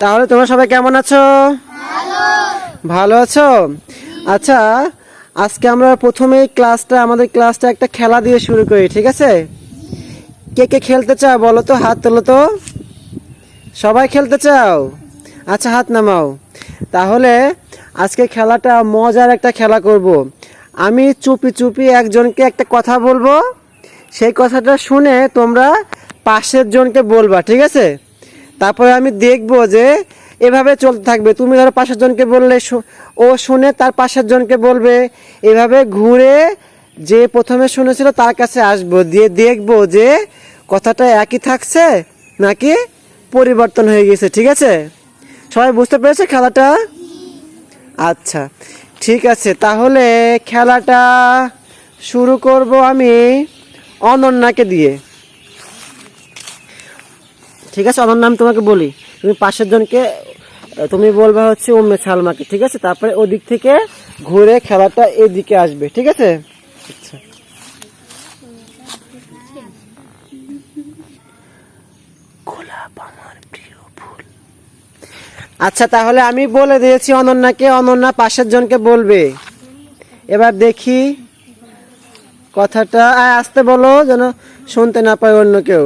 তাহলে তোমরা সবাই কেমন আছো? ভালো আছো? আচ্ছা আজকে আমরা প্রথমেই ক্লাসটা, আমাদের ক্লাসটা একটা খেলা দিয়ে শুরু করি, ঠিক আছে? কে কে খেলতে চাও বলো তো, হাত তোলো তো। সবাই খেলতে চাও? আচ্ছা হাত নামাও। তাহলে আজকে খেলাটা মজার একটা খেলা করব। আমি চুপি চুপি একজনকে একটা কথা বলব, সেই কথাটা শুনে তোমরা পাশের জনকে বলবা, ঠিক আছে? তারপরে আমি দেখব যে এভাবে চলতে থাকবে। তুমি ধরো পাশের জনকে বললে ও শুনে, তার পাশের জনকে বলবে। এভাবে ঘুরে যে প্রথমে শুনেছিল তার কাছে আসব। দিয়ে দেখব যে কথাটা একই থাকছে নাকি পরিবর্তন হয়ে গেছে, ঠিক আছে? সবাই বুঝতে পেরেছে খেলাটা? আচ্ছা ঠিক আছে। তাহলে খেলাটা শুরু করব আমি অনন্যাকে দিয়ে। ঠিক আছে অনন্যা আমি তোমাকে বলি। তুমি পাশের জনকে তুমি বলবা হচ্ছে উম্মে সালমাকে, ঠিক আছে? তারপরে ওদিক থেকে ঘুরে খেলাটা এদিকে আসবে, ঠিক আছে? আচ্ছা। আমার আচ্ছা তাহলে আমি বলে দিয়েছি অনন্যাকে, অনন্যা পাশের জনকে বলবে। এবার দেখি কথাটা আসতে বলো, যেন শুনতে না পায় অন্য কেউ।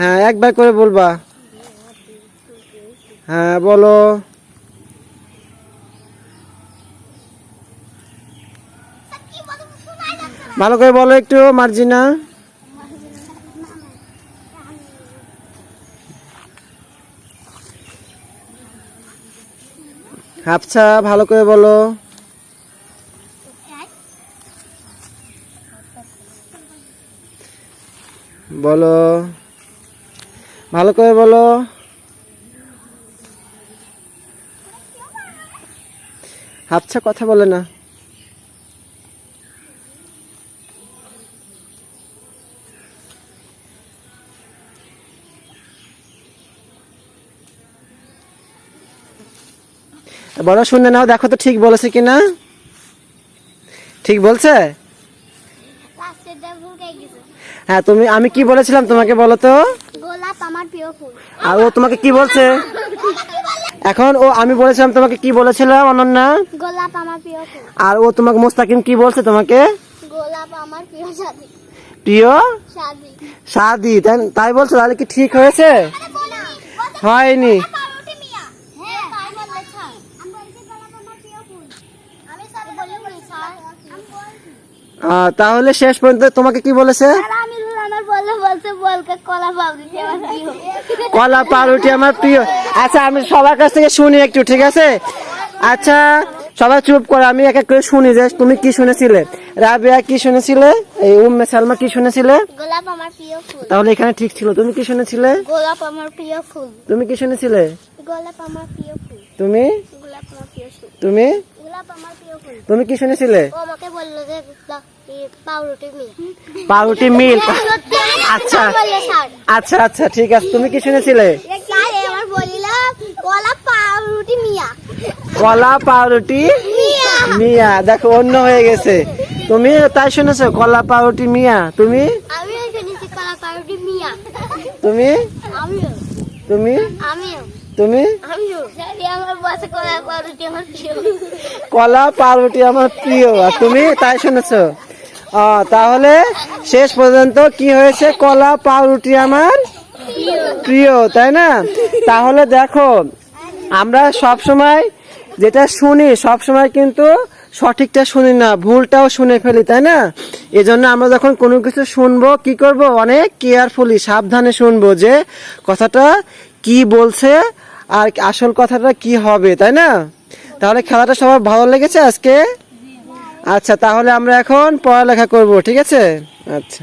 হ্যাঁ একবার করে বলবা। হ্যাঁ বলো। ভালো করে বলো একটু, মার্জিনা। হাফছা, ভালো করে বলো। বলো। ভালো করে বলো। হাফসা কথা বলে না। বড় শুনে নাও দেখো তো ঠিক বলেছে কিনা। ঠিক বলছে? হ্যাঁ তুমি আমি কি বলেছিলাম তোমাকে বলো তো? আমার প্রিয় ফুল। আর ও তোমাকে কি বলছে? এখন ও আমি বলেছিলাম তোমাকে কি বলেছিলাম অনন্যা? গোলাপ আমার প্রিয় ফুল। আর ও তোমাকে মোস্তাকিম কি বলছে তোমাকে? গোলাপ আমার প্রিয় সাথী প্রিয়? তাই বলছো? তাহলে কি ঠিক হয়েছে? হয়নি। হ্যাঁ তাহলে শেষ পর্যন্ত তোমাকে কি বলেছে আর আমি আমার বলে বলছে বলকে কলা পাউরুটি আমার প্রিয়। আচ্ছা আমি সবার কাছ থেকে শুনি একটু ঠিক আছে? আচ্ছা সবাই চুপ করো আমি এক এক করে শুনি যে তুমি কি শুনেছিলে? রাবিয়া কি শুনেছিলে? এই উম্মে সালমা কি শুনেছিলে? গোলাপ আমার প্রিয় ফুল। তাহলে এখানে ঠিক ছিল। তুমি কি শুনেছিলে? গোলাপ আমার প্রিয় ফুল। তুমি কি শুনেছিলে? গোলাপ আমার প্রিয় ফুল। তুমি? গোলাপ আমার প্রিয় ফুল। তুমি? গোলাপ আমার প্রিয় ফুল। তুমি কি শুনেছিলে? ও আমাকে বলল যে পাউরুটি মিয়া পাউরুটি মিল। আচ্ছা। আচ্ছা আচ্ছা ঠিক আছে। তুমি কি শুনেছিলে? কলা পাউরুটি মিয়া। দেখো অন্য হয়ে গেছে। তুমি তাই শুনেছো? কলা পাউরুটি মিয়া। তুমি? কলা পাউরুটি তুমি? তুমি? তুমি? আমার কলা পাউরুটি আমার প্রিয়। আর তুমি তাই শুনেছো? তাহলে শেষ পর্যন্ত কি হয়েছে? কলা, পাউরুটি আমার প্রিয়, তাই না? তাহলে দেখো, আমরা সব সময় যেটা শুনি সব সময় কিন্তু সঠিকটা শুনি না, ভুলটাও শুনে ফেলি, তাই না? এজন্য আমরা যখন কোনো কিছু শুনব, কি করব? অনেক কেয়ারফুলি সাবধানে শুনব যে কথাটা কি বলছে আর আসল কথাটা কি হবে, তাই না? তাহলে খেলাটা সবার ভালো লেগেছে আজকে। আচ্ছা তাহলে আমরা এখন পড়ালেখা করব ঠিক আছে? আচ্ছা।